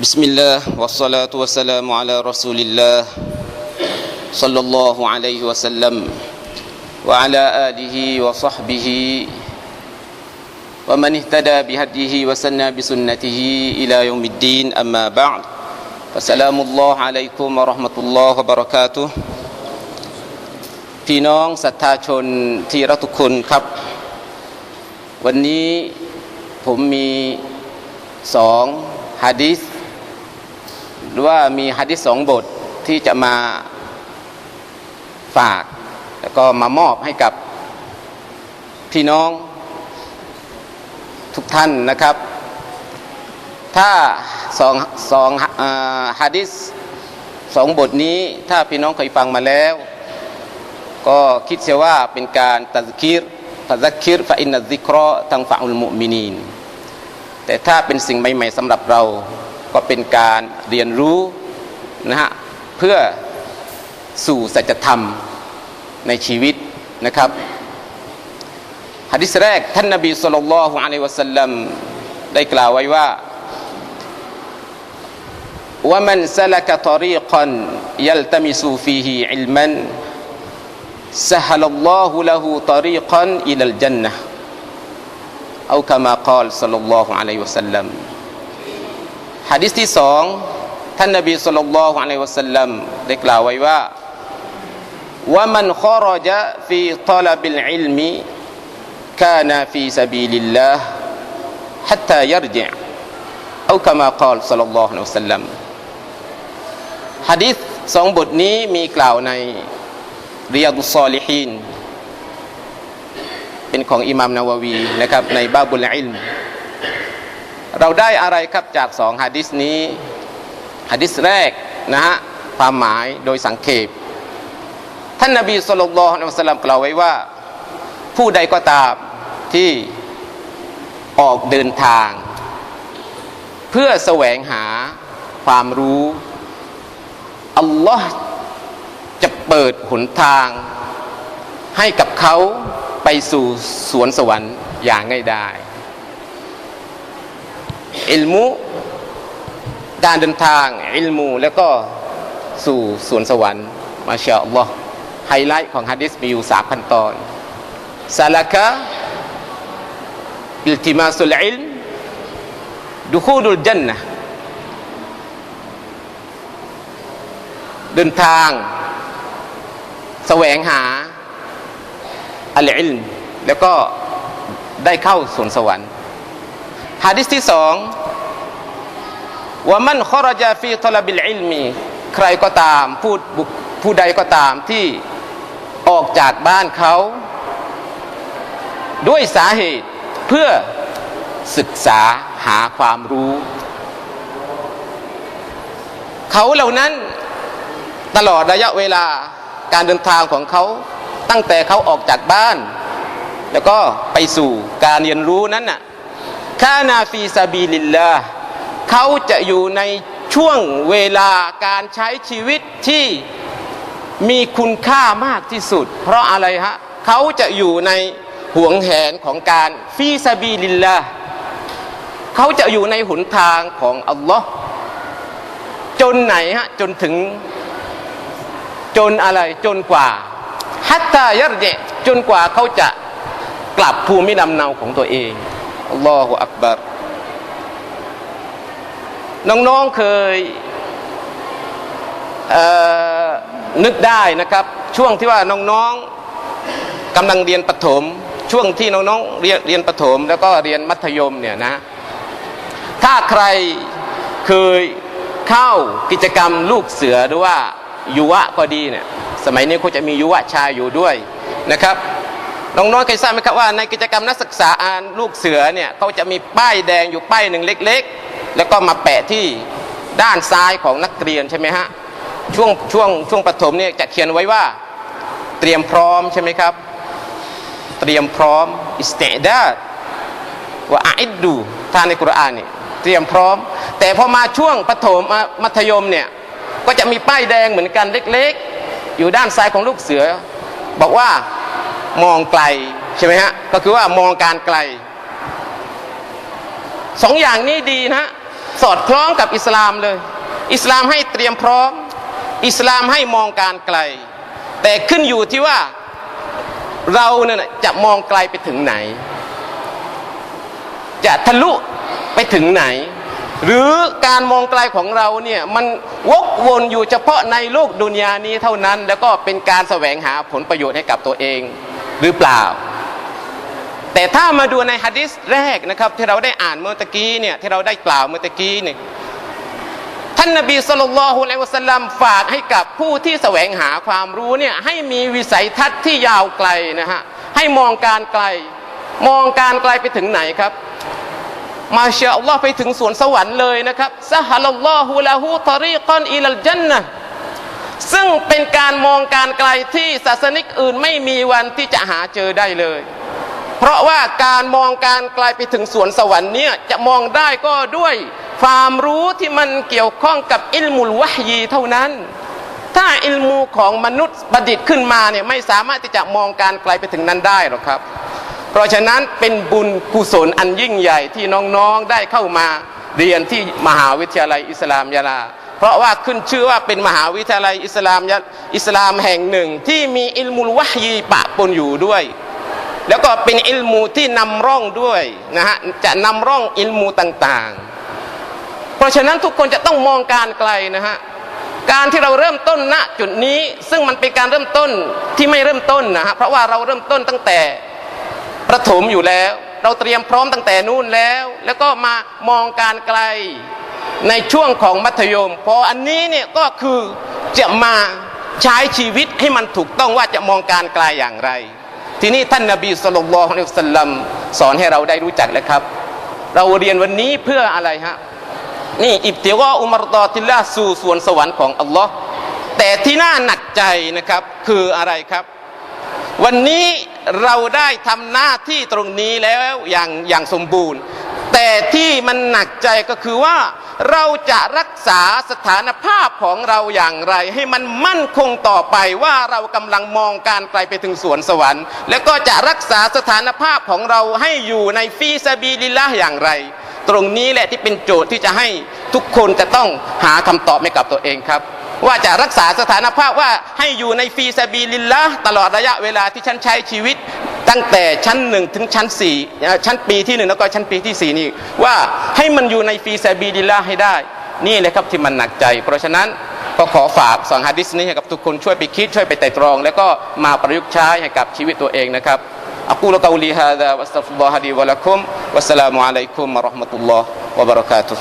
بسم الله والصلاة والسلام على رسول الله صلى الله عليه وسلم وعلى آله وصحبه ومن اهتدى بهديه وسنى بسنته إلى يوم الدين أما بعد فسلام الله عليكم ورحمة الله وبركاته พี่น้องศรัทธาชนที่รักทุกคนครับ วันนี้ผมมีสองฮะดิษ หรือว่ามีฮะดิษสองบทที่จะมาฝาก แล้วก็มามอบให้กับพี่น้องทุกท่านนะครับ ถ้าสองสองฮะดิษสองบทนี้ถ้าพี่น้องเคยฟังมาแล้ว ก็คิดเสียว่าเป็นการตัซคิรตัซคิรฟะอินนัซิกรอทังฟะอุลมุมินีนแต่ถ้าเป็นสิ่งใหม่ ๆสำหรับเรา ก็เป็นการเรียนรู้นะฮะเพื่อสู่สัจธรรมในชีวิตนะครับฮะดิษแรก ท่านนบีสุลต่านละฮ์อะลัยวะสัลลัมได้กล่าวไว้ว่า ومن سلك طريقا يلتمس فيه علما سهل الله له طريقا إلى الجنة أو كما قال صلى الله عليه وسلم ฮะดิษที่สองท่านนบีสุลต่านละฮ์อะลัยวะสัลลัมได้กล่าวไว้ว่า ومن خرج في طلب العلم كان في سبيل الله حتى يرجع أو كما قال صلى الله عليه وسلم ฮะดิษสองบทนี้มีกล่าวในเรียดุซอลิฮีนเป็นของอิหมามนาววีนะครับในบาบุลอิลม เราได้อะไรครับจากสองฮะดิษนี้ฮะดิษแรกนะฮะความหมายโดยสังเขปท่านนบีสุลต่านอัลสลัมกล่าวไว้ว่า ผู้ใดก็ตามที่ออกเดินทาง เพื่อแสวงหาความรู้อัลลอฮ์จะเปิดหนทาง ให้กับเขาไปสู่สวนสวรรค์อย่างง่ายดาย อิลมุการเดินทางอิลมูแล้วก็สู่สวนสวรรค์มาชาอัลลอฮ์ไฮไลท์ของฮะดิษมีอยู่สามขั้นตอนซาลากะอิลติมาสุลอิลมดุคูดุลจันนะเดินทาง แสวงหาอัลอิลมแล้วก็ได้เข้าสวนสวรรค์ ฮะดิษที่สองว่ามันขรจาฟีตลบิลอิลมีใครก็ตามผู้ผู้ใดก็ตามที่ออกจากบ้านเขา ด้วยสาเหตุเพื่อศึกษาหาความรู้ เขาเหล่านั้นตลอดระยะเวลาการเดินทางของเขาตั้งแต่เขาออกจากบ้าน แล้วก็ไปสู่การเรียนรู้นั้นน่ะ คานาฟีซาบีลิลลาเขาจะอยู่ในช่วงเวลาการใช้ชีวิตที่มีคุณค่ามากที่สุด เพราะอะไรฮะเขาจะอยู่ในห่วงแหนของการฟีซาบีลิลลาเขาจะอยู่ในหนทางของอัลลอฮ์จนไหนฮะจนถึงจนอะไรจนกว่าฮัตตายัรเจจนกว่าเขาจะกลับภูมิลำเนาของตัวเอง อัลลอฮฺอักบารน้องๆเคยเนึกได้นะครับ ช่วงที่ว่าน้องๆกำลังเรียนประถม ช่วงที่น้องๆเรียนเรียนประถม แล้วก็เรียนมัธยมเนี่ยนะ ถ้าใครเคยเข้ากิจกรรมลูกเสือหรือว่ายุวะก็ดีเนี่ยสมัยนี้เขาจะมียุวะชายอยู่ด้วยนะครับ น้องๆเคยทราบไหมครับว่าในกิจกรรมนักศึกษาอ่านลูกเสือเนี่ยเขาจะมีป้ายแดงอยู่ป้ายหนึ่งเล็ก ๆ แล้วก็มาแปะที่ด้านซ้ายของนักเรียนใช่ไหมฮะช่วงช่วงช่วงปฐมเนี่ยจะเขียนไว้ว่าเตรียมพร้อมใช่ไหมครับ เตรียมพร้อมอิสเตดาว่าอิดดูท่านในกุรอานเนี่ยเตรียมพร้อม แต่พอมาช่วงปฐมมัธยมเนี่ยก็จะมีป้ายแดงเหมือนกันเล็ก ๆ อยู่ด้านซ้ายของลูกเสือ บอกว่า มองไกลใช่ไหมฮะก็คือว่ามองการไกลสองอย่างนี้ดีนะสอดคล้องกับอิสลามเลย อิสลามให้เตรียมพร้อม อิสลามให้มองการไกล แต่ขึ้นอยู่ที่ว่าเราเนี่ยจะมองไกลไปถึงไหน จะทะลุไปถึงไหน หรือการมองไกลของเราเนี่ยมันวกวนอยู่เฉพาะในโลกดุนยานี้เท่านั้น แล้วก็เป็นการแสวงหาผลประโยชน์ให้กับตัวเอง หรือเปล่า แต่ถ้ามาดูในฮะดิษแรกนะครับ ที่เราได้อ่านเมื่อตะกี้เนี่ยที่เราได้กล่าวเมื่อตะกี้เนี่ยท่านนบีสุลต่านละฮุลัยฮิวะสัลลัมฝากให้กับผู้ที่แสวงหาความรู้เนี่ยให้มีวิสัยทัศน์ที่ยาวไกลนะฮะให้มองการไกล มองการไกลไปถึงไหนครับมาเชาอัลลอฮ์ไปถึงสวนสวรรค์เลยนะครับซะฮัลลอฮุละฮูตรีกอนอิลัลจันนะ ซึ่งเป็นการมองการไกลที่ศาสนิกอื่นไม่มีวันที่จะหาเจอได้เลย เพราะว่าการมองการไกลไปถึงสวนสวรรค์เนี่ยจะมองได้ก็ด้วยความรู้ที่มันเกี่ยวข้องกับอิลมุลวะฮยีเท่านั้น ถ้าอิลมูของมนุษย์ประดิษฐ์ขึ้นมาเนี่ยไม่สามารถที่จะมองการไกลไปถึงนั้นได้หรอกครับ เพราะฉะนั้นเป็นบุญกุศลอันยิ่งใหญ่ที่น้องๆได้เข้ามาเรียนที่มหาวิทยาลัยอิสลามยะลา เพราะว่าขึ้นชื่อว่าเป็นมหาวิทยาลัยอิสลามยอิสลามแห่งหนึ่ง ที่มีอิลมุลวะฮีปะปนอยู่ด้วย แล้วก็เป็นอิลมูที่นำร่องด้วยนะฮะจะนำร่องอิลมูต่างๆ เพราะฉะนั้นทุกคนจะต้องมองการไกลนะฮะการที่เราเริ่มต้นณจุดนี้ซึ่งมันเป็นการเริ่มต้นที่ไม่เริ่มต้นนะฮะเพราะว่าเราเริ่มต้นตั้งแต่ประถมอยู่แล้ว เราเตรียมพร้อมตั้งแต่นู่นแล้ว แล้วก็มามองการไกล ในช่วงของมัธยม พออันนี้เนี่ยก็คือจะมาใช้ชีวิตให้มันถูกต้องว่าจะมองการไกลอย่างไร ทีนี้ท่านนบีสุลต่านละฮ์อัลลัมสอนให้เราได้รู้จักแล้วครับ เราเรียนวันนี้เพื่ออะไรฮะนี่อิบติวาอุมารตอติลาสู่สวนสวรรค์ของอัลลอฮ์แต่ที่น่าหนักใจนะครับคืออะไรครับ วันนี้เราได้ทำหน้าที่ตรงนี้แล้วอย่างอย่างสมบูรณ์ แต่ที่มันหนักใจก็คือว่า เราจะรักษาสถานภาพของเราอย่างไร ให้มันมั่นคงต่อไปว่าเรากำลังมองการไกลไปถึงสวนสวรรค์ แล้วก็จะรักษาสถานภาพของเราให้อยู่ในฟีซาบีลิลละอย่างไร ตรงนี้แหละที่เป็นโจทย์ที่จะให้ทุกคนจะต้องหาคำตอบให้กับตัวเองครับว่าจะรักษาสถานภาพว่าให้อยู่ในฟีซาบีลิลละตลอดระยะเวลาที่ฉันใช้ชีวิต ตั้งแต่ชั้นหนึ่งถึงชั้นสี่เอ่อชั้นปีที่หนึ่งแล้วก็ชั้นปีที่สี่นี่ว่าให้มันอยู่ในฟีซาบีลิลละห์ให้ได้ นี่เลยครับที่มันหนักใจ เพราะฉะนั้นก็ขอฝากสองฮะดิษนี้ให้กับทุกคนช่วยไปคิดช่วยไปไต่ตรอง แล้วก็มาประยุกต์ใช้ให้กับชีวิตตัวเองนะครับ أقول قولي هذا وأستغفر الله لي ولكم والسلام عليكم ورحمة الله وبركاته